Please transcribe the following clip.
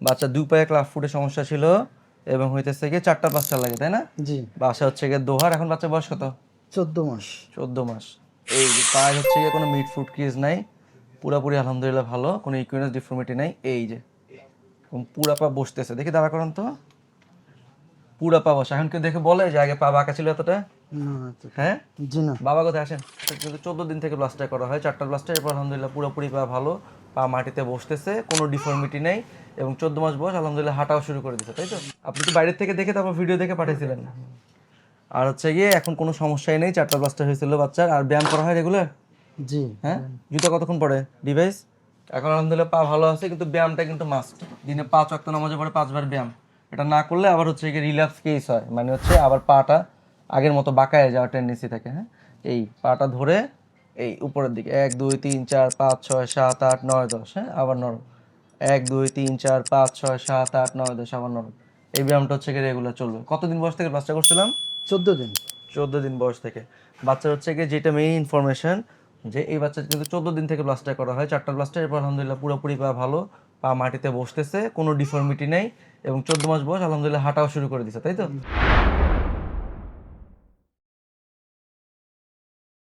বাচ্চা দুই পায়ে ক্লাব ফুটের সমস্যা ছিল এবং হইতেছে গিয়ে চারটা পাঁচটা লাগে তাই না? জি। বাসা হচ্ছে গিয়ে দোহার এখন বাচ্চা বয়স কত? চোদ্দ মাস। চোদ্দ মাস। এই যে পায়ে হচ্ছে গিয়ে কোনো মিড ফুড ক্রিজ নাই পুরাপুরি আলহামদুলিল্লাহ ভালো কোনো ইকুইনাস ডিফর্মিটি নাই এই যে। পুরা পা বসতেছে দেখি দাঁড়া করেন তো। পুরা পা বসা এখন কেউ দেখে বলে যে আগে পা বাঁকা ছিল এতটা? হ্যাঁ? জি না। বাবা কোথায় আসেন? কিন্তু চোদ্দ দিন থেকে প্লাস্টার করা হয় চারটা প্লাস্টার এরপর আলহামদুলিল্লাহ পুরোপুরি পা ভালো। পা মাটিতে বসতেছে কোনো ডিফর্মিটি নেই এবং চোদ্দ মাস বয়স আলহামদুলিল্লাহ হাঁটাও শুরু করে দিচ্ছে তাই তো? আপনি তো বাইরের থেকে দেখে তারপর ভিডিও দেখে পাঠিয়েছিলেন আর হচ্ছে গিয়ে এখন কোনো সমস্যাই নেই চারটা পাঁচটা হয়েছিল বাচ্চার আর ব্যায়াম করা হয় রেগুলার জি। হ্যাঁ? জুতো কতক্ষণ পরে? ডিভাইস এখন আলহামদুলিল্লাহ পা ভালো আছে কিন্তু ব্যায়ামটা কিন্তু মাস্ট দিনে পাঁচ অক্ত নামাজে পরে পাঁচবার ব্যায়াম। এটা না করলে আবার হচ্ছে গিয়ে রিল্যাক্স কেস হয়। মানে হচ্ছে আবার পাটা আগের মতো বাঁকায় যাওয়ার টেন্ডেন্সি থাকে হ্যাঁ? এই পাটা ধরে এই উপরের দিকে এক দুই তিন চার পাঁচ ছয় সাত আট নয় দশ হ্যাঁ? আবার নরম। এক দুই তিন চার পাঁচ ছয় সাত আট নয় দশ আবার নরম। এই ব্যায়ামটা হচ্ছে গিয়ে রেগুলার চলবে। কতদিন বয়স থেকে বাচ্চা করছিলাম? চোদ্দ দিন। চোদ্দ দিন বয়স থেকে। বাচ্চার হচ্ছে গিয়ে যেটা মেইন ইনফরমেশন যে এই বাচ্চা কিন্তু চোদ্দ দিন থেকে প্লাস্টার করা হয় চারটা প্লাস্টার এরপর আলহামদুলিল্লাহ পুরোপুরি পা ভালো পা মাটিতে বসতেছে কোনো ডিফর্মিটি নেই এবং চোদ্দ মাস বয়স আলহামদুলিল্লাহ হাঁটাও শুরু করে দিছে তাই তো?